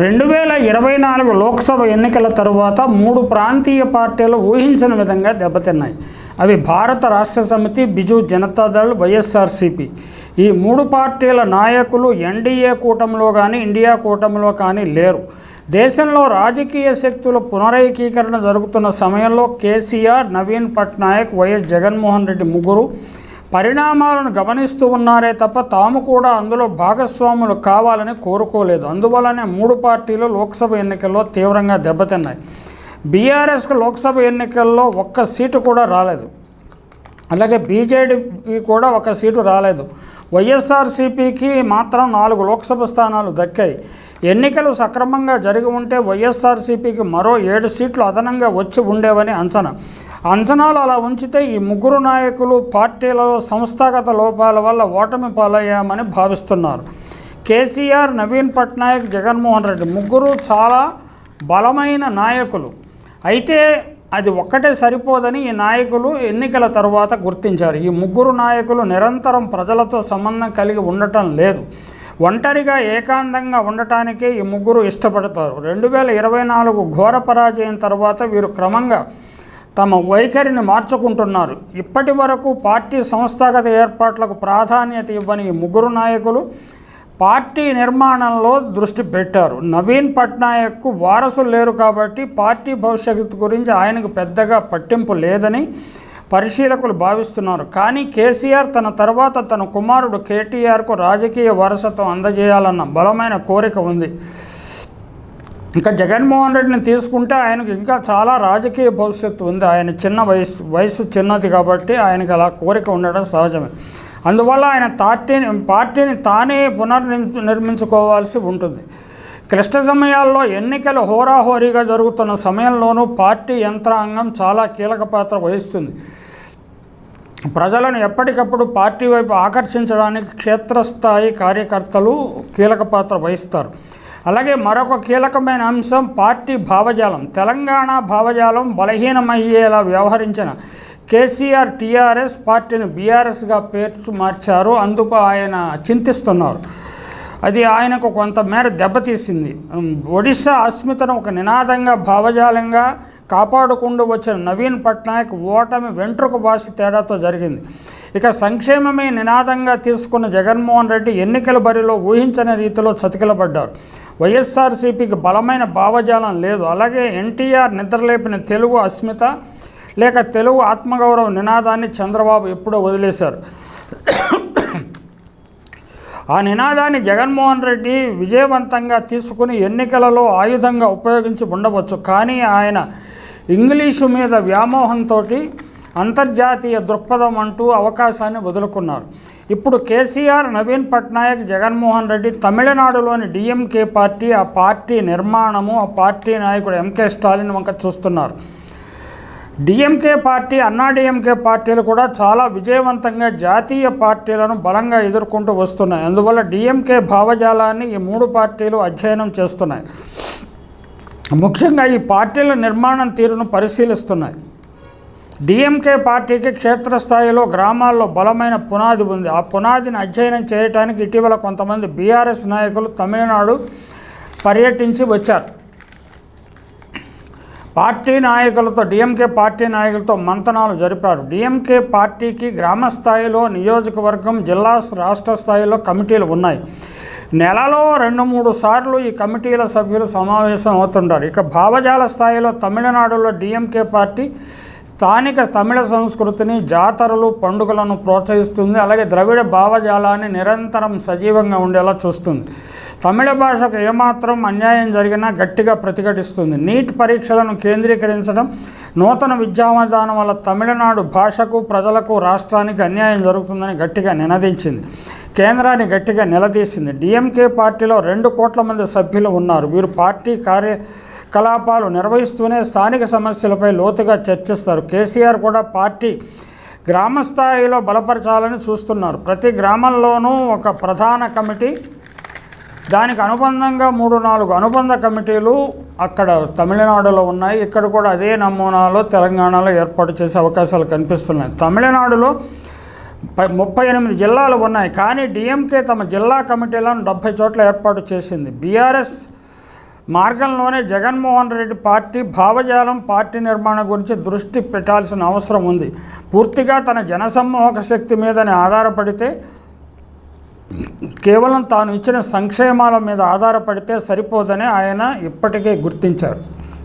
రెండు వేల ఇరవై నాలుగు లోక్సభ ఎన్నికల తరువాత మూడు ప్రాంతీయ పార్టీలు ఊహించిన విధంగా దెబ్బతిన్నాయి. అవి భారత రాష్ట్ర సమితి బిజు జనతాదళ్ వైఎస్ఆర్సిపి. ఈ మూడు పార్టీల నాయకులు ఎన్డీఏ కూటమిలో కానీ ఇండియా కూటమిలో కానీ లేరు. దేశంలో రాజకీయ శక్తుల పునరైకీకరణ జరుగుతున్న సమయంలో కేసీఆర్ నవీన్ పట్నాయక్ వైఎస్ జగన్మోహన్ రెడ్డి ముగ్గురు పరిణామాలను గమనిస్తూ ఉన్నారే తప్ప తాము కూడా అందులో భాగస్వాములు కావాలని కోరుకోలేదు. అందువల్లనే మూడు పార్టీలు లోక్సభ ఎన్నికల్లో తీవ్రంగా దెబ్బతిన్నాయి. బీఆర్ఎస్కు లోక్సభ ఎన్నికల్లో ఒక్క సీటు కూడా రాలేదు. అలాగే బీజేడీకి కూడా ఒక సీటు రాలేదు. వైఎస్ఆర్సీపీకి మాత్రం నాలుగు లోక్సభ స్థానాలు దక్కాయి. ఎన్నికలు సక్రమంగా జరిగి ఉంటే వైఎస్ఆర్సీపీకి మరో ఏడు సీట్లు అదనంగా వచ్చి ఉండేవని అంచనా. అంచనాలు అలా ఉంచితే ఈ ముగ్గురు నాయకులు పార్టీలలో సంస్థాగత లోపాల వల్ల ఓటమి పాలయ్యామని భావిస్తున్నారు. కేసీఆర్ నవీన్ పట్నాయక్ జగన్మోహన్ రెడ్డి ముగ్గురు చాలా బలమైన నాయకులు. అయితే అది ఒక్కటే సరిపోదని ఈ నాయకులు ఎన్నికల తర్వాత గుర్తించారు. ఈ ముగ్గురు నాయకులు నిరంతరం ప్రజలతో సంబంధం కలిగి ఉండటం లేదు. ఒంటరిగా ఏకాంతంగా ఉండటానికే ఈ ముగ్గురు ఇష్టపడతారు. రెండు వేల ఇరవై నాలుగు ఘోర పరాజయం తర్వాత వీరు క్రమంగా తమ వైఖరిని మార్చుకుంటున్నారు. ఇప్పటి వరకు పార్టీ సంస్థాగత ఏర్పాట్లకు ప్రాధాన్యత ఇవ్వని ఈ ముగ్గురు నాయకులు పార్టీ నిర్మాణంలో దృష్టి పెట్టారు. నవీన్ పట్నాయక్కు వారసులు లేరు కాబట్టి పార్టీ భవిష్యత్తు గురించి ఆయనకు పెద్దగా పట్టింపు లేదని పరిశీలకులు భావిస్తున్నారు. కానీ కేసీఆర్ తన తర్వాత తన కుమారుడు కేటీఆర్కు రాజకీయ వారసత్వం అందజేయాలన్న బలమైన కోరిక ఉంది. ఇంకా జగన్మోహన్ రెడ్డిని తీసుకుంటే ఆయనకు ఇంకా చాలా రాజకీయ భవిష్యత్తు ఉంది. ఆయన చిన్న వయసు వయసు చిన్నది కాబట్టి ఆయనకు అలా కోరిక ఉండడం సహజమే. అందువల్ల ఆయన పార్టీని పార్టీని తానే పునర్నిర్మించుకోవాల్సి నిర్మించుకోవాల్సి ఉంటుంది. క్లిష్ట సమయాల్లో ఎన్నికలు హోరాహోరీగా జరుగుతున్న సమయంలోనూ పార్టీ యంత్రాంగం చాలా కీలక పాత్ర వహిస్తుంది. ప్రజలను ఎప్పటికప్పుడు పార్టీ వైపు ఆకర్షించడానికి క్షేత్రస్థాయి కార్యకర్తలు కీలక పాత్ర వహిస్తారు. అలాగే మరొక కీలకమైన అంశం పార్టీ భావజాలం. తెలంగాణ భావజాలం బలహీనమయ్యేలా వ్యవహరించిన కేసీఆర్ టీఆర్ఎస్ పార్టీని బీఆర్ఎస్గా పేర్చు మార్చారు. అందుకు ఆయన చింతిస్తున్నారు. అది ఆయనకు కొంతమేర దెబ్బతీసింది. ఒడిశా అస్మితను ఒక నినాదంగా భావజాలంగా కాపాడుకుంటూ వచ్చిన నవీన్ పట్నాయక్ ఓటమి వెంట్రుక బాసి తేడాతో జరిగింది. ఇక సంక్షేమమే నినాదంగా తీసుకున్న జగన్మోహన్ రెడ్డి ఎన్నికల బరిలో ఊహించని రీతిలో చతికిలబడ్డారు వైఎస్ఆర్సీపీకి బలమైన భావజాలం లేదు. అలాగే ఎన్టీఆర్ నిద్రలేపిన తెలుగు అస్మిత లేక తెలుగు ఆత్మగౌరవ నినాదాన్ని చంద్రబాబు ఎప్పుడో వదిలేశారు. ఆ నినాదాన్ని జగన్మోహన్ రెడ్డి విజయవంతంగా తీసుకుని ఎన్నికలలో ఆయుధంగా ఉపయోగించి ఉండవచ్చు. కానీ ఆయన ఇంగ్లీషు మీద వ్యామోహంతో అంతర్జాతీయ దృక్పథం అంటూ అవకాశాన్ని వదులుకున్నారు. ఇప్పుడు కేసీఆర్ నవీన్ పట్నాయక్ జగన్మోహన్ రెడ్డి తమిళనాడులోని డిఎంకే పార్టీ ఆ పార్టీ నిర్మాణము ఆ పార్టీ నాయకుడు ఎంకే స్టాలిన్ వంక చూస్తున్నారు. డిఎంకే పార్టీ అన్నా డిఎంకే పార్టీలు కూడా చాలా విజయవంతంగా జాతీయ పార్టీలను బలంగా ఎదుర్కొంటూ వస్తున్నాయి. అందువల్ల డిఎంకే భావజాలాన్ని ఈ మూడు పార్టీలు అధ్యయనం చేస్తున్నాయి. ముఖ్యంగా ఈ పార్టీల నిర్మాణం తీరును పరిశీలిస్తున్నాయి డిఎంకే పార్టీకి క్షేత్రస్థాయిలో గ్రామాల్లో బలమైన పునాది ఉంది. ఆ పునాదిని అధ్యయనం చేయడానికి ఇటీవల కొంతమంది బీఆర్ఎస్ నాయకులు తమిళనాడు పర్యటించి వచ్చారు. పార్టీ నాయకులతో డిఎంకే పార్టీ నాయకులతో మంతనాలు జరిపారు. డిఎంకే పార్టీకి గ్రామ స్థాయిలో నియోజకవర్గం జిల్లా రాష్ట్ర స్థాయిలో కమిటీలు ఉన్నాయి. నెలలో రెండు మూడు సార్లు ఈ కమిటీల సభ్యులు సమావేశం అవుతుంటారు. ఇక భావజాల స్థాయిలో తమిళనాడులో డిఎంకే పార్టీ స్థానిక తమిళ సంస్కృతిని జాతరలు పండుగలను ప్రోత్సహిస్తుంది. అలాగే ద్రవిడ భావజాలాన్ని నిరంతరం సజీవంగా ఉండేలా చూస్తుంది. తమిళ భాషకు ఏమాత్రం అన్యాయం జరిగినా గట్టిగా ప్రతిఘటిస్తుంది. నీట్ పరీక్షలను కేంద్రీకరించడం నూతన విద్యా విధానం వల్ల తమిళనాడు భాషకు ప్రజలకు రాష్ట్రానికి అన్యాయం జరుగుతుందని గట్టిగా నినదించింది. కేంద్రాన్ని గట్టిగా నిలదీసింది. డిఎంకే పార్టీలో రెండు కోట్ల మంది సభ్యులు ఉన్నారు. వీరు పార్టీ కార్యకలాపాలు నిర్వహిస్తూనే స్థానిక సమస్యలపై లోతుగా చర్చిస్తారు. కేసీఆర్ కూడా పార్టీ గ్రామ స్థాయిలో బలపరచాలని చూస్తున్నారు. ప్రతి గ్రామంలోనూ ఒక ప్రధాన కమిటీ దానికి అనుబంధంగా మూడు నాలుగు అనుబంధ కమిటీలు అక్కడ తమిళనాడులో ఉన్నాయి. ఇక్కడ కూడా అదే నమూనాలో తెలంగాణలో ఏర్పాటు చేసే అవకాశాలు కనిపిస్తున్నాయి. తమిళనాడులో ముప్పై ఎనిమిది జిల్లాలు ఉన్నాయి. కానీ డిఎంకే తమ జిల్లా కమిటీలను డెబ్బై చోట్ల ఏర్పాటు చేసింది. బీఆర్ఎస్ మార్గంలోనే జగన్మోహన్ రెడ్డి పార్టీ భావజాలం పార్టీ నిర్మాణం గురించి దృష్టి పెట్టాల్సిన అవసరం ఉంది. పూర్తిగా తన జనసమ్మోహక శక్తి మీదనే ఆధారపడితే కేవలం తాను ఇచ్చిన సంక్షేమాల మీద ఆధారపడితే సరిపోదని ఆయన ఇప్పటికే గుర్తించారు.